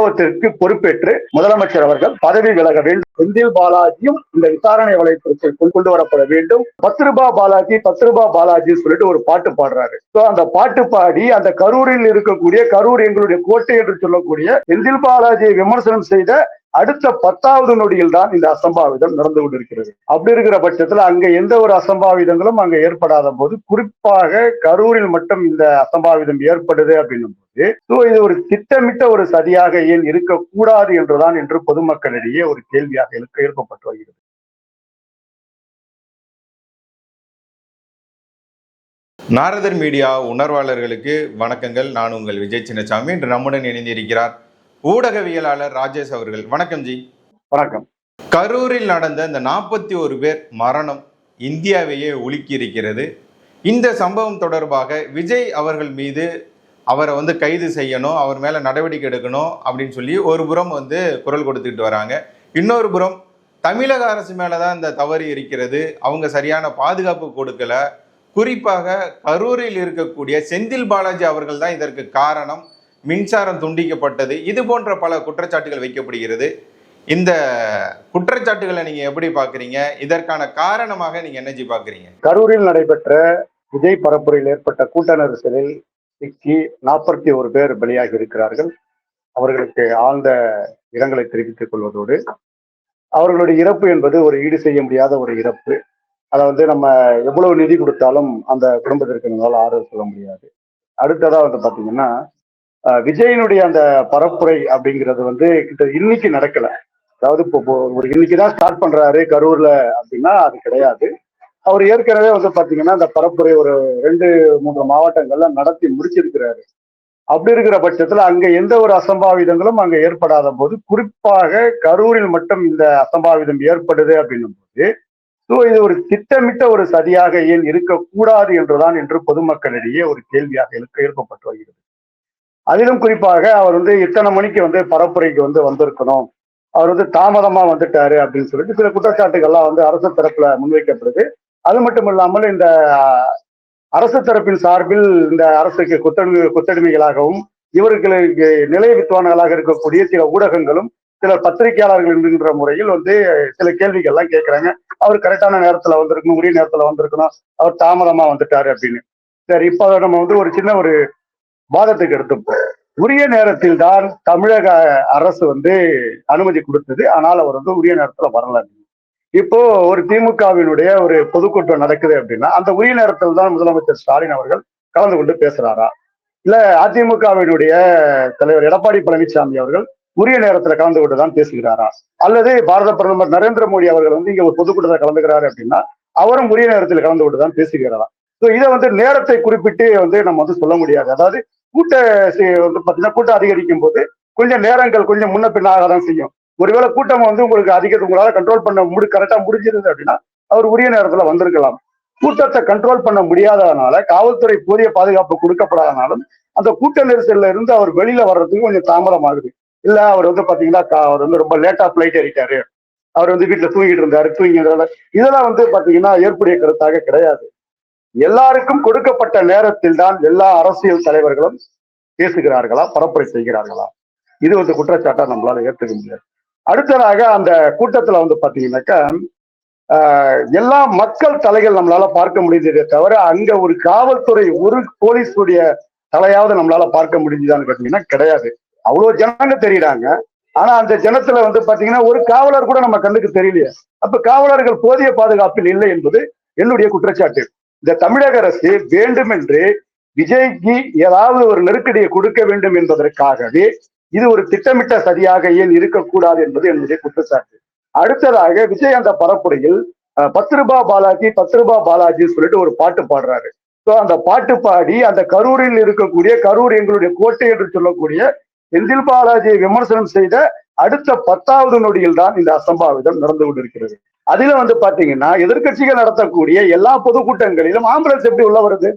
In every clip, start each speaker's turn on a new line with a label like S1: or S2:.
S1: சம்பவத்திற்கு பொறுப்பேற்று முதலமைச்சர் அவர்கள் பதவி விலக வேண்டும். செந்தில் பாலாஜியும் இந்த விசாரணை வளையத்திற்கு கொண்டு வரப்பட வேண்டும். பத்து பாலாஜி பத்து பாலாஜி சொல்லிட்டு ஒரு பாட்டு பாடுறாரு. அந்த பாட்டு பாடி அந்த கரூரில் இருக்கக்கூடிய கரூர் எங்களுடைய கோட்டை என்று சொல்லக்கூடிய செந்தில் பாலாஜியை விமர்சனம் செய்த அடுத்த பத்தாவது நொடியில் தான் இந்த அசம்பாவிதம் நடந்து கொண்டிருக்கிறது. அப்படி இருக்கிற பட்சத்துல அங்க எந்த ஒரு அசம்பாவிதங்களும் அங்க ஏற்படாத போது குறிப்பாக கரூரில் மட்டும் இந்த அசம்பாவிதம் ஏற்படுது அப்படின்னும் போது ஸோ இது ஒரு திட்டமிட்ட ஒரு சதியாக ஏன் இருக்கக்கூடாது என்றுதான் என்று பொதுமக்களிடையே ஒரு கேள்வியாக எழுப்பப்பட்டு வருகிறது.
S2: நாரதர் மீடியா உணர்வாளர்களுக்கு வணக்கங்கள். நான் உங்கள் விஜய் சின்னசாமி. இன்று நம்முடன் இணைந்திருக்கிறார் ஊடகவியலாளர் ராஜேஷ் அவர்கள். வணக்கம் ஜி.
S1: வணக்கம்.
S2: கரூரில் நடந்த இந்த நாற்பத்தி ஒரு பேர் மரணம் இந்தியாவையே உலுக்கி இருக்கிறது இந்த சம்பவம் தொடர்பாக விஜய் அவர்கள் மீது அவரை வந்து கைது செய்யணும் அவர் மேலே நடவடிக்கை எடுக்கணும் அப்படின்னு சொல்லி ஒரு புறம் வந்து குரல் கொடுத்துக்கிட்டு வராங்க. இன்னொரு புறம் தமிழக அரசு மேலே தான் இந்த தவறு இருக்கிறது. அவங்க சரியான பாதுகாப்பு கொடுக்கல. குறிப்பாக கரூரில் இருக்கக்கூடிய செந்தில் பாலாஜி அவர்கள் தான் இதற்கு காரணம். மின்சாரம் துண்டிக்கப்பட்டது. இது போன்ற பல குற்றச்சாட்டுகள் வைக்கப்படுகிறது. இந்த குற்றச்சாட்டுகளை நீங்க எப்படி பாக்குறீங்க இதற்கான காரணமாக நீங்க என்னஜி பாக்குறீங்க
S1: கரூரில் நடைபெற்ற விஜய் பரப்புரையில் ஏற்பட்ட கூட்ட நெரிசலில் சிக்கி நாற்பத்தி ஒரு பேர் பலியாகி இருக்கிறார்கள். அவர்களுக்கு ஆழ்ந்த இரங்கலை தெரிவித்துக் கொள்வதோடு அவர்களுடைய இறப்பு என்பது ஒரு ஈடு செய்ய முடியாத ஒரு இறப்பு. அதை வந்து நம்ம எவ்வளவு நிதி கொடுத்தாலும் அந்த குடும்பத்திற்கு நம்மளால் ஆறுதல் சொல்ல முடியாது. அடுத்ததா வந்து பாத்தீங்கன்னா விஜயனுடைய அந்த பரப்புரை அப்படிங்கிறது வந்து கிட்ட இன்னைக்கு நடக்கல. அதாவது இப்போ இப்போ ஒரு இன்னைக்கு தான் ஸ்டார்ட் பண்றாரு கரூர்ல அப்படின்னா அது கிடையாது. அவர் ஏற்கனவே வந்து பாத்தீங்கன்னா அந்த பரப்புரை ஒரு ரெண்டு மூன்று மாவட்டங்கள்ல நடத்தி முடிச்சிருக்கிறாரு. அப்படி இருக்கிற பட்சத்துல அங்க எந்த ஒரு அசம்பாவிதங்களும் அங்க ஏற்படாத போது குறிப்பாக கரூரில் மட்டும் இந்த அசம்பாவிதம் ஏற்படுது அப்படின்னும் போது ஸோ இது ஒரு திட்டமிட்ட ஒரு சதியாக ஏன் இருக்கக்கூடாது என்றுதான் என்று பொதுமக்களிடையே ஒரு கேள்வியாக எழுப்பப்பட்டு வருகிறது. அதிலும் குறிப்பாக அவர் வந்து இத்தனை மணிக்கு வந்து பரப்புரைக்கு வந்து வந்திருக்கணும். அவர் வந்து தாமதமா வந்துட்டாரு அப்படின்னு சொல்லிட்டு சில குற்றச்சாட்டுகள்லாம் வந்து அரசு தரப்புல முன்வைக்கப்படுது. அது மட்டும் இல்லாமல் இந்த அரசு தரப்பின் சார்பில் இந்த அரசுக்கு குத்தடி குத்தடிமைகளாகவும் இவர்களுக்கு நிலை வித்வான்களாக இருக்கக்கூடிய சில ஊடகங்களும் சில பத்திரிகையாளர்கள் என்கின்ற முறையில் வந்து சில கேள்விகள்லாம் கேட்குறாங்க. அவர் கரெக்டான நேரத்துல வந்திருக்கணும் உரிய நேரத்துல வந்திருக்கணும். அவர் தாமதமா வந்துட்டாரு அப்படின்னு. சரி இப்போ நம்ம வந்து ஒரு சின்ன ஒரு வாதத்துக்கு எடுத்துப்போம் உரிய நேரத்தில் தான் தமிழக அரசு வந்து அனுமதி கொடுத்தது. ஆனால் அவர் வந்து உரிய நேரத்துல வரல. இப்போ ஒரு திமுகவினுடைய ஒரு பொதுக்கூட்டம் நடக்குது அப்படின்னா அந்த உரிய நேரத்தில் தான் முதலமைச்சர் ஸ்டாலின் அவர்கள் கலந்து கொண்டு பேசுறாரா? இல்ல அதிமுகவினுடைய தலைவர் எடப்பாடி பழனிசாமி அவர்கள் உரிய நேரத்துல கலந்து கொண்டு தான் பேசுகிறாரா? அல்லது பாரத பிரதமர் நரேந்திர மோடி அவர்கள் வந்து இங்க ஒரு பொதுக்கூட்டத்தில் கலந்துக்கிறாரு அப்படின்னா அவரும் உரிய நேரத்தில் கலந்து கொண்டு தான் பேசுகிறாரா? ஸோ இதை வந்து நேரத்தை குறிப்பிட்டு வந்து நம்ம வந்து சொல்ல முடியாது. அதாவது கூட்ட வந்து பாத்தீங்கன்னா கூட்டம் அதிகரிக்கும் போது கொஞ்சம் நேரங்கள் கொஞ்சம் முன்ன பின்னாக தான் செய்யும். ஒருவேளை கூட்டம் வந்து உங்களுக்கு அதிகத்தை உங்களால கண்ட்ரோல் பண்ண முடி கரெக்டாக முடிஞ்சிருந்தது அப்படின்னா அவர் உரிய நேரத்துல வந்திருக்கலாம். கூட்டத்தை கண்ட்ரோல் பண்ண முடியாததுனால காவல்துறை போதிய பாதுகாப்பு கொடுக்கப்படாதனாலும் அந்த கூட்ட நெரிசல்ல இருந்து அவர் வெளியில வர்றதுக்கு கொஞ்சம் தாமதமாகுது இல்ல அவர் வந்து பாத்தீங்கன்னா அவர் வந்து ரொம்ப லேட்டா பிளைட் ஏறிட்டாரு. அவர் வந்து வீட்டுல தூங்கிட்டு இருந்தாரு தூங்கினால இதெல்லாம் வந்து பாத்தீங்கன்னா ஏற்புடைய கருத்தாக கிடையாது. எல்லாருக்கும் கொடுக்கப்பட்ட நேரத்தில் தான் எல்லா அரசியல் தலைவர்களும் பேசுகிறார்களா பரப்புரை செய்கிறார்களா? இது வந்து குற்றச்சாட்டா நம்மளால ஏற்றுக்க முடியாது. அடுத்ததாக அந்த கூட்டத்துல வந்து பாத்தீங்கன்னாக்கா ஆஹ், எல்லா மக்கள் தலைகள் நம்மளால பார்க்க முடிஞ்சதே தவிர அங்க ஒரு காவல்துறை ஒரு போலீஸுடைய தலையாவது நம்மளால பார்க்க முடிஞ்சுதான்னு கேட்டீங்கன்னா கிடையாது. அவ்வளவு ஜனங்க தெரியுறாங்க. ஆனா அந்த ஜனத்துல வந்து பாத்தீங்கன்னா ஒரு காவலர் கூட நம்ம கண்ணுக்கு தெரியலையே. அப்ப காவலர்கள் போதிய பாதுகாப்பில் இல்லை என்பது என்னுடைய குற்றச்சாட்டு. இந்த தமிழக அரசு வேண்டுமென்று விஜய்க்கு ஏதாவது ஒரு நெருக்கடியை கொடுக்க வேண்டும் என்பதற்காகவே இது ஒரு திட்டமிட்ட சதியாக ஏன் இருக்கக்கூடாது என்பது என்னுடைய குற்றச்சாட்டு. அடுத்ததாக விஜய் அந்த பரப்புரையில் பத்து ரூபா பாலாஜி பத்து ரூபா பாலாஜின்னு சொல்லிட்டு ஒரு பாட்டு பாடுறாரு. ஸோ அந்த பாட்டு பாடி அந்த கரூரில் இருக்கக்கூடிய கரூர் எங்களுடைய கோட்டை என்று சொல்லக்கூடிய செந்தில் பாலாஜியை விமர்சனம் செய்த அடுத்த பத்தாவது நொடியில் தான் இந்த அசம்பாவிதம் நடந்து கொண்டிருக்கிறது. அதுல வந்து பாத்தீங்கன்னா எதிர்க்கட்சிகள் நடத்தக்கூடிய எல்லா பொதுக்கூட்டங்களிலும் ஆம்புலன்ஸ் எப்படி உள்ள வருது?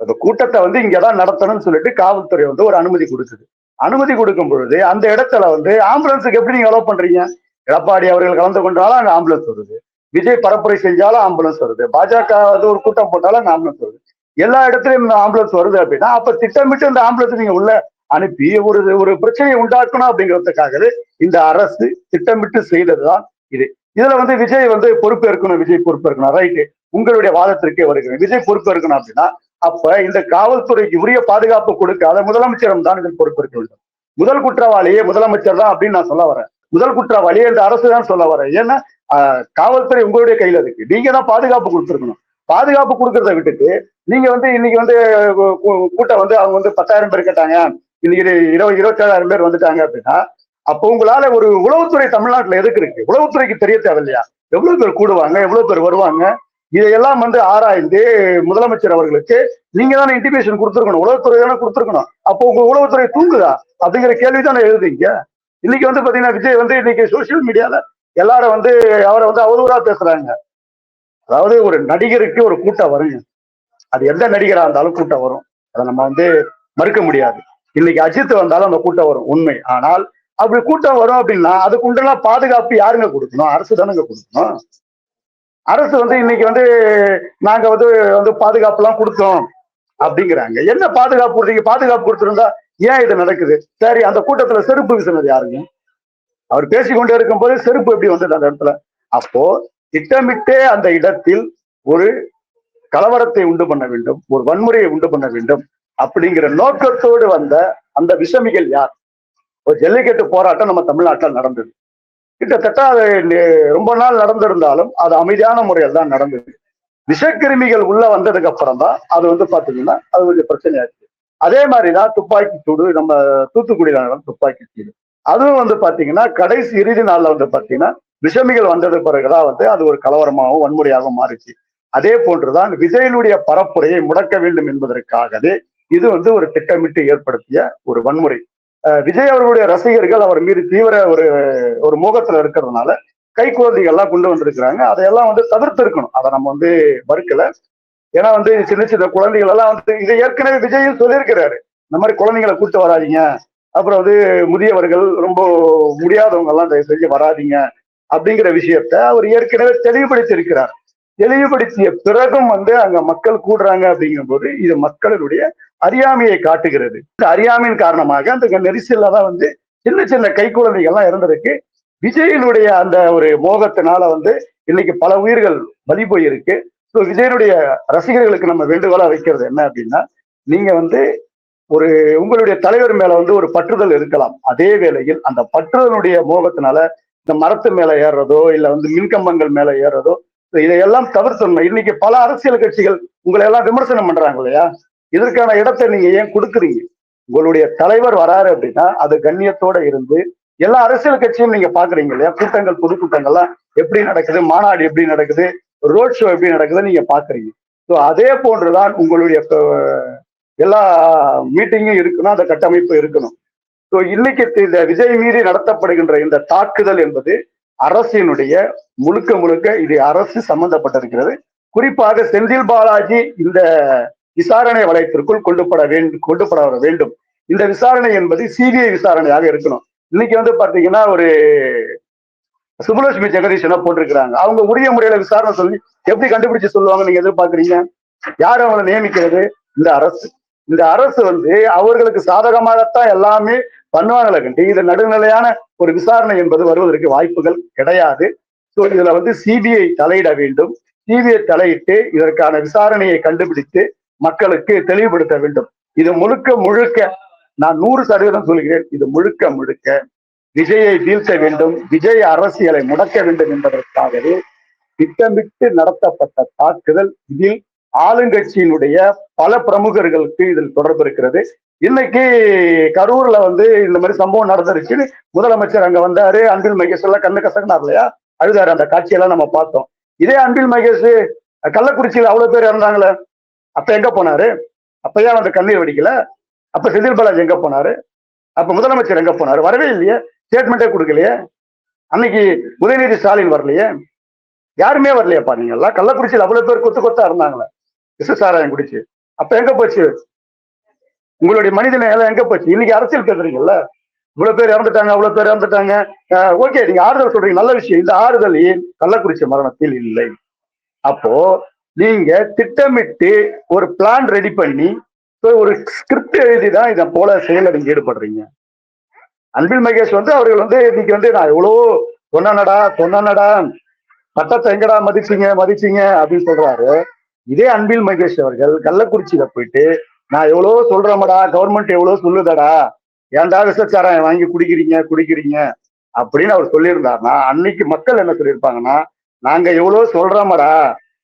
S1: அந்த கூட்டத்தை வந்து இங்கதான் நடத்தணும்னு சொல்லிட்டு காவல்துறை வந்து ஒரு அனுமதி கொடுக்குது. அனுமதி கொடுக்கும் பொழுது அந்த இடத்துல வந்து ஆம்புலன்ஸுக்கு எப்படி நீங்க அலோவ் பண்றீங்க? எடப்பாடி அவர்கள் கலந்து கொண்டாலும் அங்க ஆம்புலன்ஸ் வருது. விஜய் பரப்புரை செஞ்சாலும் ஆம்புலன்ஸ் வருது. பாஜக வந்து ஒரு கூட்டம் போட்டாலும் அங்க ஆம்புலன்ஸ் வருது. எல்லா இடத்துலயும் இந்த ஆம்புலன்ஸ் வருது அப்படின்னா அப்ப திட்டமிட்டு இந்த ஆம்புலன்ஸ் நீங்க உள்ள அனுப்பி ஒரு ஒரு பிரச்சனையை உண்டாக்கணும் அப்படிங்கிறதுக்காகவே இந்த அரசு திட்டமிட்டு செய்ததுதான் இது. இதுல வந்து விஜய் வந்து பொறுப்பேற்கணும் விஜய் பொறுப்பேற்கணும். ரைட்டு உங்களுடைய வாதத்திற்கே வருகிறேன். விஜய் பொறுப்பேற்கணும் அப்படின்னா அப்ப இந்த காவல்துறைக்கு உரிய பாதுகாப்பு கொடுக்காத முதலமைச்சரும் தான் இதில் பொறுப்பேற்க முதல் குற்றவாளியே முதலமைச்சர் தான் அப்படின்னு நான் சொல்ல வரேன். முதல் குற்றவாளியே இந்த அரசு தான் சொல்ல வரேன். ஏன்னா காவல்துறை உங்களுடைய கையில இருக்கு. நீங்க தான் பாதுகாப்பு கொடுத்துருக்கணும். பாதுகாப்பு கொடுக்கறத விட்டுட்டு நீங்க வந்து இன்னைக்கு வந்து கூ- கூட்டம் வந்து அவங்க வந்து பத்தாயிரம் பேர் கேட்டாங்க. இன்னைக்கு இருபது இருபத்தேழாயிரம் பேர் வந்துட்டாங்க அப்படின்னா அப்போ உங்களால ஒரு உளவுத்துறை தமிழ்நாட்டுல எதுக்கு இருக்கு? உளவுத்துறைக்கு தெரிய தேவையில்லையா? எவ்வளவு பேர் கூடுவாங்க? எவ்வளவு பேர் வருவாங்க? இதையெல்லாம் வந்து ஆராய்ந்து முதலமைச்சர் அவர்களுக்கு நீங்க தானே இன்டிமேஷன் கொடுத்துருக்கணும். உளவுத்துறை தானே கொடுத்துருக்கணும். அப்போ உங்க உளவுத்துறை தூங்குதா? அப்படிங்கிற கேள்வி தானே எழுதுங்க இன்னைக்கு வந்து பாத்தீங்கன்னா விஜய் வந்து இன்னைக்கு சோசியல் மீடியால எல்லாரும் வந்து அவரை வந்து அவதூறா பேசுறாங்க. அதாவது ஒரு நடிகருக்கு ஒரு கூட்டம் வருங்க அது எந்த நடிகரா இருந்தாலும் கூட்டம் வரும். அதை நம்ம வந்து மறுக்க முடியாது. இன்னைக்கு அஜித் வந்தாலும் அந்த கூட்டம் வரும். உண்மை. ஆனால் அப்படி கூட்டம் வரும் அப்படின்னா அதுக்கு உண்டான பாதுகாப்பு யாருங்க கொடுக்கணும்? அரசு தானுங்க கொடுக்கணும். அரசு வந்து இன்னைக்கு வந்து நாங்க வந்து வந்து பாதுகாப்பு எல்லாம் கொடுத்தோம் அப்படிங்கிறாங்க. என்ன பாதுகாப்பு கொடுத்தீங்க பாதுகாப்பு கொடுத்திருந்தா ஏன் இது நடக்குது? சரி அந்த கூட்டத்துல செருப்பு வீசினது யாருங்க? அவர் பேசிக்கொண்டே இருக்கும்போது செருப்பு எப்படி வந்தது அந்த இடத்துல? அப்போ திட்டமிட்டே அந்த இடத்தில் ஒரு கலவரத்தை உண்டு பண்ண வேண்டும் ஒரு வன்முறையை உண்டு பண்ண வேண்டும் அப்படிங்கிற நோக்கத்தோடு வந்த அந்த விஷமிகள் யார்? ஒரு ஜல்லிக்கட்டு போராட்டம் நம்ம தமிழ்நாட்டில் நடந்தது. கிட்டத்தட்ட அது ரொம்ப நாள் நடந்திருந்தாலும் அது அமைதியான முறையில் தான் நடந்தது. விஷக்கிருமிகள் உள்ள வந்ததுக்கு அப்புறம் தான் அது வந்து பாத்தீங்கன்னா அது கொஞ்சம் பிரச்சனையாச்சு. அதே மாதிரிதான் துப்பாக்கி சூடு நம்ம தூத்துக்குடியில நடந்த துப்பாக்கி சூடு. அதுவும் வந்து பாத்தீங்கன்னா கடைசி இறுதி நாள்ல வந்து பாத்தீங்கன்னா விஷமிகள் வந்தது பிறகுதான் வந்து அது ஒரு கலவரமாகவும் வன்முறையாகவும் மாறிச்சு. அதே போன்றுதான் விஜயனுடைய பரப்புரையை முடக்க வேண்டும் என்பதற்காகவே இது வந்து ஒரு திட்டமிட்டு ஏற்படுத்திய ஒரு வன்முறை. விஜய் அவர்களுடைய ரசிகர்கள் அவர் மீது தீவிர ஒரு ஒரு மோகத்துல இருக்கிறதுனால கைக்குழந்தைகள்லாம் கொண்டு வந்திருக்கிறாங்க. அதையெல்லாம் வந்து தவிர்த்து இருக்கணும். அதை நம்ம வந்து மறுக்கல. ஏன்னா வந்து சின்ன சின்ன குழந்தைகள் எல்லாம் வந்து இதை ஏற்கனவே விஜயும் சொல்லியிருக்கிறாரு. இந்த மாதிரி குழந்தைங்களை கூட்டு வராதிங்க. அப்புறம் வந்து முதியவர்கள் ரொம்ப முடியாதவங்க எல்லாம் தயவு செஞ்சு வராதீங்க அப்படிங்கிற விஷயத்த அவர் ஏற்கனவே தெளிவுபடுத்தி இருக்கிறார் தெளிவுபடுத்திய பிறகும் வந்து அங்க மக்கள் கூடுறாங்க அப்படிங்கும்போது இது மக்களுடைய அறியாமையை காட்டுகிறது. இந்த அறியாமையின் காரணமாக அந்த நெரிசல்ல தான் வந்து சின்ன சின்ன கை குழந்தைகள்லாம் இறந்திருக்கு. விஜயனுடைய அந்த ஒரு மோகத்தினால வந்து இன்னைக்கு பல உயிர்கள் பலி போயிருக்கு. ஸோ விஜயனுடைய ரசிகர்களுக்கு நம்ம வேண்டுகோளா வைக்கிறது என்ன அப்படின்னா நீங்க வந்து ஒரு உங்களுடைய தலைவர் மேல வந்து ஒரு பற்றுதல் இருக்கலாம். அதே வேளையில் அந்த பற்றுதலுடைய மோகத்தினால இந்த மரத்து மேல ஏறுறதோ இல்ல வந்து மின்கம்பங்கள் மேல ஏறுறதோ இதையெல்லாம் தவிர்த்தணும் இன்னைக்கு பல அரசியல் கட்சிகள் உங்களை எல்லாம் விமர்சனம் பண்றாங்க இல்லையா? இதற்கான இடத்தை நீங்க ஏன் கொடுக்குறீங்க? உங்களுடைய தலைவர் வராரு அப்படின்னா அது கண்ணியத்தோட இருந்து எல்லா அரசியல் கட்சியும் நீங்க பாக்குறீங்க இல்லையா? கூட்டங்கள் பொதுக்கூட்டங்கள்லாம் எப்படி நடக்குது? மாநாடு எப்படி நடக்குது? ரோட் ஷோ எப்படி நடக்குதுன்னு நீங்க பாக்குறீங்க ஸோ அதே போன்றுதான் உங்களுடைய எல்லா மீட்டிங்கும் இருக்கணும் அந்த கட்டமைப்பு இருக்கணும். ஸோ இன்னைக்கு இந்த விஜய் மீறி நடத்தப்படுகின்ற இந்த தாக்குதல் என்பது அரசினுடைய முழுக்க முழுக்க இது அரசு சம்பந்தப்பட்டிருக்கிறது. குறிப்பாக செந்தில் பாலாஜி இந்த விசாரணை வளையத்திற்குள் கொண்டுபட வேண்டும் கொண்டுபட வர வேண்டும். இந்த விசாரணை என்பது சிபிஐ விசாரணையாக இருக்கணும். இன்னைக்கு வந்து பாத்தீங்கன்னா ஒரு சுப்புலட்சுமி ஜெகதீஷனா போட்டிருக்கிறாங்க? அவங்க உரிய முறையில விசாரணை சொல்லி எப்படி கண்டுபிடிச்சு சொல்லுவாங்க நீங்க எதிர்பார்க்குறீங்க? யார் அவங்களை நியமிக்கிறது? இந்த அரசு. இந்த அரசு வந்து அவர்களுக்கு சாதகமாகத்தான் எல்லாமே பண்ணுவாங்களே கண்டி. இது நடுநிலையான ஒரு விசாரணை என்பது வருவதற்கு வாய்ப்புகள் கிடையாது. ஸோ இதுல வந்து சிபிஐ தலையிட வேண்டும். சிபிஐ தலையிட்டு இதற்கான விசாரணையை கண்டுபிடித்து மக்களுக்கு தெளிவுபடுத்த வேண்டும். இது முழுக்க முழுக்க நான் நூறு சதவீதம் சொல்கிறேன். இது முழுக்க முழுக்க விஜயை வீழ்த்த வேண்டும். விஜய் அரசியலை முடக்க வேண்டும் என்பதற்காகவே திட்டமிட்டு நடத்தப்பட்ட தாக்குதல் இதில் ஆளுங்கட்சியினுடைய பல பிரமுகர்களுக்கு இதில் தொடர்பு இருக்கிறது. இன்னைக்கு கரூர்ல வந்து இந்த மாதிரி சம்பவம் நடந்துருச்சுன்னு முதலமைச்சர் அங்க வந்தாரு. அன்பில் மகேஷ் எல்லாம் கண்ணு கசங்கினார் இல்லையா? அழுதாரு அந்த காட்சியெல்லாம் நம்ம பார்த்தோம். இதே அன்பில் மகேஷ் கள்ளக்குறிச்சியில அவ்வளவு பேர் இறந்தாங்களே? அப்ப எங்க போனாரு? அப்பயா வந்து கண்ணீர் வெடிக்கல? அப்ப செந்தில் பாலாஜி எங்க போனாரு? அப்ப முதலமைச்சர் எங்க போனாரு? வரவே இல்லையே. ஸ்டேட்மெண்ட்டே கொடுக்கலையே. அன்னைக்கு உதயநிதி ஸ்டாலின் வரலையே. யாருமே வரலையாப்பா நீங்க கள்ளக்குறிச்சியில் அவ்வளவு பேர் கொத்து கொத்தா இருந்தாங்களே. விசசாராயம் குடிச்சு. அப்ப எங்க போச்சு? உங்களுடைய மனித நேரம் எங்க போச்சு? இன்னைக்கு அரசியல் பேசுறீங்கல்ல. இவ்வளவு பேர் இறந்துட்டாங்க அவ்வளவு பேர் இறந்துட்டாங்க. ஓகே நீங்க ஆறுதல் சொல்றீங்க. நல்ல விஷயம். இந்த ஆறுதல் ஏன்? கள்ளக்குறிச்சி மரணத்தில் இல்லை. அப்போ நீங்க திட்டமிட்டு ஒரு பிளான் ரெடி பண்ணி ஒரு ஸ்கிரிப்ட் எழுதி தான் இதை போல செயல நீங்க ஈடுபடுறீங்க. அன்பில் மகேஷ் வந்து அவர்கள் வந்து இன்னைக்கு வந்து நான் எவ்வளவோ சொன்னனடா சொன்னனடா பட்டத்தை எங்கடா மதிச்சீங்க மதிச்சீங்க அப்படின்னு சொல்றாரு. இதே அன்பில் மகேஷ் அவர்கள் கள்ளக்குறிச்சியில போயிட்டு நான் எவ்வளவோ சொல்றேன்டா கவர்மெண்ட் எவ்வளவோ சொல்லுதடா ஏன்டா விசச்சாரம் வாங்கி குடிக்கிறீங்க குடிக்கிறீங்க அப்படின்னு அவர் சொல்லியிருந்தாருன்னா அன்னைக்கு மக்கள் என்ன சொல்லியிருப்பாங்கன்னா நாங்க எவ்வளவோ சொல்றோமடா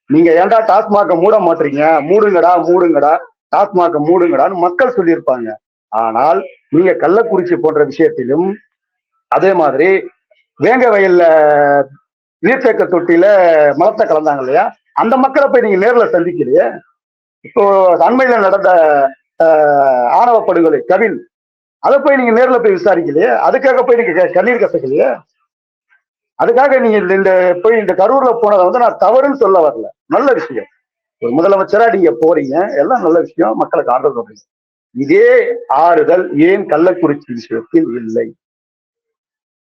S1: நீங்க ஏன்டா டாஸ்மாக மூட மாட்டீங்க? மூடுங்கடா மூடுங்கடா. டாஸ்மாக மூடுங்கடான்னு மக்கள் சொல்லியிருப்பாங்க. ஆனால் நீங்க கள்ளக்குறிச்சி போன்ற விஷயத்திலும் அதே மாதிரி வேங்க வயல்ல நீர்த்தேக்க தொட்டியில மலத்தை கலந்தாங்க இல்லையா? அந்த மக்களை போய் நீங்க நேர்ல சந்திக்கலையே? இப்போ அண்மையில நடந்த ஆணவ படுகொலை கவில் அதை போய் நீங்க நேர்ல போய் விசாரிக்கலையே? அதுக்காக போய் நீங்க கண்ணீர் கசக்கலையே? அதுக்காக நீங்க இந்த- இந்த போய் இந்த கரூர்ல போனதை வந்து நான் தவறுன்னு சொல்ல வரல. நல்ல விஷயம். ஒரு முதலமைச்சரா நீங்க போறீங்க எல்லாம் நல்ல விஷயம் மக்களுக்கு ஆறுதல் சொல்றீங்க. இதே ஆறுதல் ஏன் கள்ளக்குறிச்சி விஷயத்தில் இல்லை?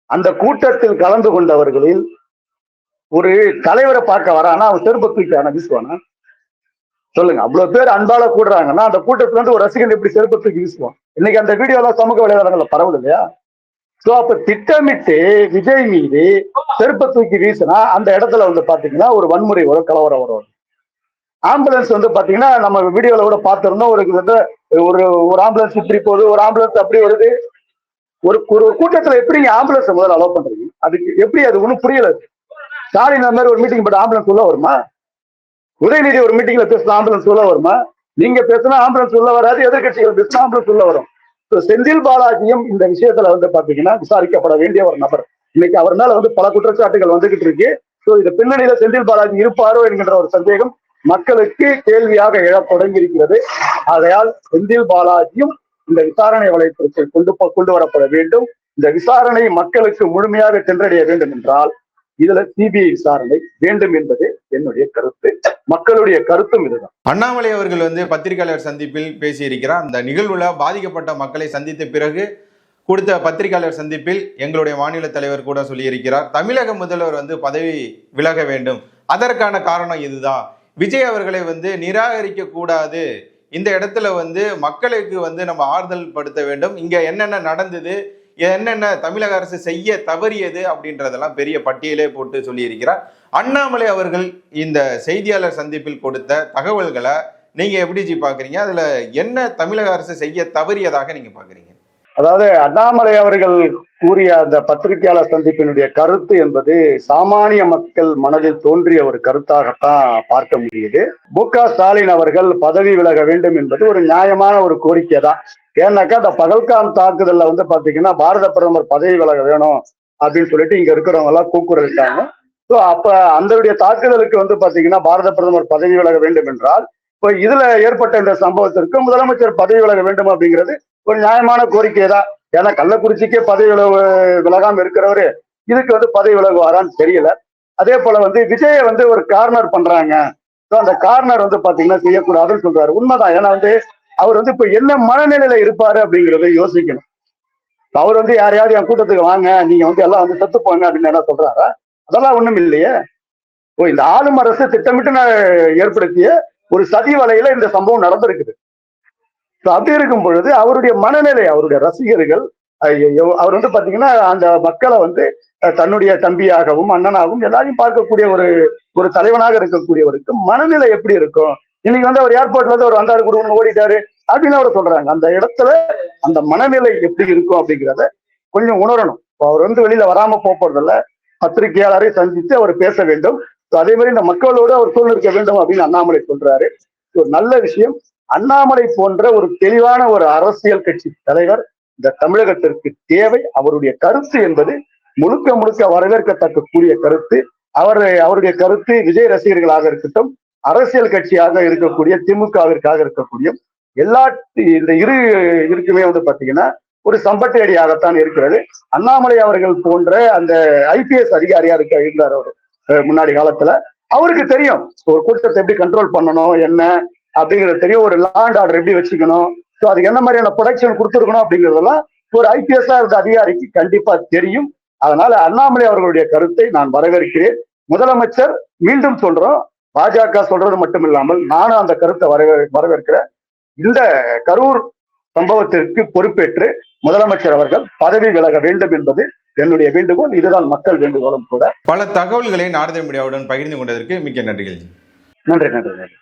S1: அந்த கூட்டத்தில் கலந்து கொண்டவர்களில் ஒரு தலைவரை பார்க்க வரானா அவன் செருப்பை தூக்கிட்டான வீசுவானா? சொல்லுங்க. அவ்வளவு பேர் அன்பால கூடுறாங்கன்னா அந்த கூட்டத்துல இருந்து ஒரு ரசிகன் எப்படி செருப்பத்துக்கு தூக்கி வீசுவான்? இன்னைக்கு அந்த வீடியோ எல்லாம் சமூக வலைதளங்கள்ல பரவுது இல்லையா? சோ அப்ப திட்டமிட்டு விஜய் மீது செருப்பை தூக்கி வீசினா அந்த இடத்துல வந்து பாத்தீங்கன்னா ஒரு வன்முறை வரும் கலவரம் வரும். ஆம்புலன்ஸ் வந்து பாத்தீங்கன்னா நம்ம வீடியோல கூட பார்த்திருந்தோம். ஒரு ஒரு ஒரு ஆம்புலன்ஸ் இப்படி போகுது ஒரு ஆம்புலன்ஸ் அப்படி வருது. ஒரு ஒரு கூட்டத்துல எப்படி நீங்க ஆம்புலன்ஸ் முதல்ல அலோவ் பண்றீங்க? அதுக்கு எப்படி அது ஒண்ணும் புரியல. சாரி இந்த மாதிரி ஒரு மீட்டிங் பட் ஆம்புலன்ஸ் உள்ள வருமா? உதயநிதி ஒரு மீட்டிங்ல பேசுனா ஆம்புலன்ஸ் உள்ள வருமா? நீங்க பேசுனா ஆம்புலன்ஸ் உள்ள வராது எதிர்கட்சிகள் பேசினா ஆம்புலன்ஸ் உள்ள வரும். செந்தில் பாலாஜியும் இந்த விஷயத்துல வந்து பாத்தீங்கன்னா விசாரிக்கப்பட வேண்டிய ஒரு நபர். இன்னைக்கு அவர் மேல வந்து பல குற்றச்சாட்டுகள் வந்துகிட்டு இருக்கு. ஸோ இந்த பின்னணியில செந்தில் பாலாஜி இருப்பாரோ என்கின்ற ஒரு சந்தேகம் மக்களுக்கு கேள்வியாக எழத் தொடங்கி இருக்கிறது ஆகையால் செந்தில் பாலாஜியும் இந்த விசாரணை வளையத்திற்கு கொண்டு கொண்டு வரப்பட வேண்டும். இந்த விசாரணை மக்களுக்கு முழுமையாக சென்றடைய வேண்டும் என்றால் இதுல சிபிஐ விசாரணை வேண்டும் என்பது என்னுடைய கருத்து. மக்களுடைய கருத்தும் இதுதான்.
S2: அண்ணாமலை அவர்கள் வந்து பத்திரிகையாளர் சந்திப்பில் பேசியிருக்கிறார். அந்த நிகழ்வுல பாதிக்கப்பட்ட மக்களை சந்தித்த பிறகு கொடுத்த பத்திரிகையாளர் சந்திப்பில் எங்களுடைய மாநில தலைவர் கூட சொல்லியிருக்கிறார். தமிழக முதல்வர் வந்து பதவி விலக வேண்டும். அதற்கான காரணம் இதுதான். விஜய் அவர்களை வந்து நிராகரிக்க கூடாது. இந்த இடத்துல வந்து மக்களுக்கு வந்து நம்ம ஆறுதல் படுத்த வேண்டும். இங்க என்னென்ன நடந்தது? என்னென்ன தமிழக அரசு செய்ய தவறியது அப்படின்றதெல்லாம் பெரிய பட்டியலே போட்டு சொல்லியிருக்கிறார். அண்ணாமலை அவர்கள் இந்த செய்தியாளர் சந்திப்பில் கொடுத்த தகவல்களை நீங்க எப்படி ஜி பாக்குறீங்க? அதுல என்ன தமிழக அரசு செய்ய தவறியதாக நீங்க பாக்குறீங்க?
S1: அதாவது அண்ணாமலை அவர்கள் கூறிய அந்த பத்திரிகையாளர் சந்திப்பினுடைய கருத்து என்பது சாமானிய மக்கள் மனதில் தோன்றிய ஒரு கருத்தாகத்தான் பார்க்க முடியுது. மு க ஸ்டாலின் அவர்கள் பதவி விலக வேண்டும் என்பது ஒரு நியாயமான ஒரு கோரிக்கை தான். ஏன்னாக்கா அந்த பகல்காம் தாக்குதல்ல வந்து பாத்தீங்கன்னா பாரத பிரதமர் பதவி விலக வேணும் அப்படின்னு சொல்லிட்டு இங்க இருக்கிறவங்க எல்லாம் கூக்குரலிட்டாங்க. ஸோ அப்ப அந்தருடைய தாக்குதலுக்கு வந்து பாத்தீங்கன்னா பாரத பிரதமர் பதவி விலக வேண்டும் என்றால் இப்போ இதுல ஏற்பட்ட இந்த சம்பவத்திற்கு முதலமைச்சர் பதவி விலக வேண்டும் அப்படிங்கிறது ஒரு நியாயமான கோரிக்கை தான். ஏன்னா கள்ளக்குறிச்சிக்கே பதவி விலகு விலகாம இருக்கிறவரு இதுக்கு வந்து பதவி விலகுவாரான்னு தெரியல. அதே போல வந்து விஜயை வந்து ஒரு கார்னர் பண்றாங்க. ஸோ அந்த கார்னர் வந்து பாத்தீங்கன்னா செய்யக்கூடாதுன்னு சொல்றாரு. உண்மைதான். ஏன்னா வந்து அவர் வந்து இப்ப என்ன மனநிலையில இருப்பாரு அப்படிங்கிறத யோசிக்கணும். அவர் வந்து யாரையாவது என் கூட்டத்துக்கு வாங்க நீங்க வந்து எல்லாம் வந்து செத்து போங்க அப்படின்னு என்ன சொல்றாரா? அதெல்லாம் ஒண்ணும் இல்லையே. ஓ இந்த ஆளும் அரசு திட்டமிட்டு நான் ஏற்படுத்திய ஒரு சதி வலையில இந்த சம்பவம் நடந்திருக்குது. அப்படி இருக்கும் பொழுது அவருடைய மனநிலை அவருடைய ரசிகர்கள் அவர் வந்து பாத்தீங்கன்னா அந்த மக்களை வந்து தன்னுடைய தம்பியாகவும் அண்ணனாகவும் எல்லாரையும் பார்க்கக்கூடிய ஒரு ஒரு தலைவனாக இருக்கக்கூடியவருக்கு மனநிலை எப்படி இருக்கும்? இன்னைக்கு வந்து அவர் ஏர்போர்ட்ல இருந்து அவர் வந்தாரு குடும்பம் ஓடிட்டாரு அப்படின்னு அவர் சொல்றாங்க. அந்த இடத்துல அந்த மனநிலை எப்படி இருக்கும் அப்படிங்கிறத கொஞ்சம் உணரணும். அவர் வந்து வெளியில வராம போறதில்ல. பத்திரிகையாளரை சந்தித்து அவர் பேச வேண்டும். அதே மாதிரி இந்த மக்களோடு அவர் சூழ்நிற்க வேண்டும் அப்படின்னு அண்ணாமலை சொல்றாரு. ஒரு நல்ல விஷயம். அண்ணாமலை போன்ற ஒரு தெளிவான ஒரு அரசியல் கட்சி தலைவர் இந்த தமிழகத்திற்கு தேவை. அவருடைய கருத்து என்பது முழுக்க முழுக்க வரவேற்கத்தக்க கூடிய கருத்து. அவர் அவருடைய கருத்து விஜய் ரசிகர்களாக இருக்கட்டும் அரசியல் கட்சியாக இருக்கக்கூடிய திமுகவிற்காக இருக்கக்கூடிய எல்லா இந்த இரு இருக்குமே வந்து பாத்தீங்கன்னா ஒரு சம்பட்டி அடியாகத்தான் இருக்கிறது. அண்ணாமலை அவர்கள் போன்ற அந்த ஐபிஎஸ் அதிகாரியா இருக்க இருந்தார் அவர் முன்னாடி காலத்துல. அவருக்கு தெரியும் ஒரு கூட்டத்தை எப்படி கண்ட்ரோல் பண்ணணும் என்ன அப்படிங்கிறது தெரியும். ஒரு லாண்ட் ஆர்டர் எப்படி வச்சுக்கணும்? ஸோ அதுக்கு என்ன மாதிரியான ப்ரொடக்ஷன் கொடுத்துருக்கணும் அப்படிங்கிறதெல்லாம் ஒரு ஐபிஎஸ் இருந்த அதிகாரிக்கு கண்டிப்பா தெரியும். அதனால அண்ணாமலை அவர்களுடைய கருத்தை நான் வரவேற்கிறேன். முதலமைச்சர் மீண்டும் சொல்றோம். பாஜக சொல்றது மட்டும் இல்லாமல் நானும் அந்த கருத்தை வரவே வரவேற்கிறேன். இந்த கரூர் சம்பவத்திற்கு பொறுப்பேற்று முதலமைச்சர் அவர்கள் பதவி விலக வேண்டும் என்பது என்னுடைய வேண்டுகோள். இதுதான் மக்கள் வேண்டுகோளும் கூட.
S2: பல தகவல்களை நாரத மீடியாவுடன் பகிர்ந்து கொண்டதற்கு மிக்க நன்றிகள்.
S1: நன்றி நன்றி நன்றி.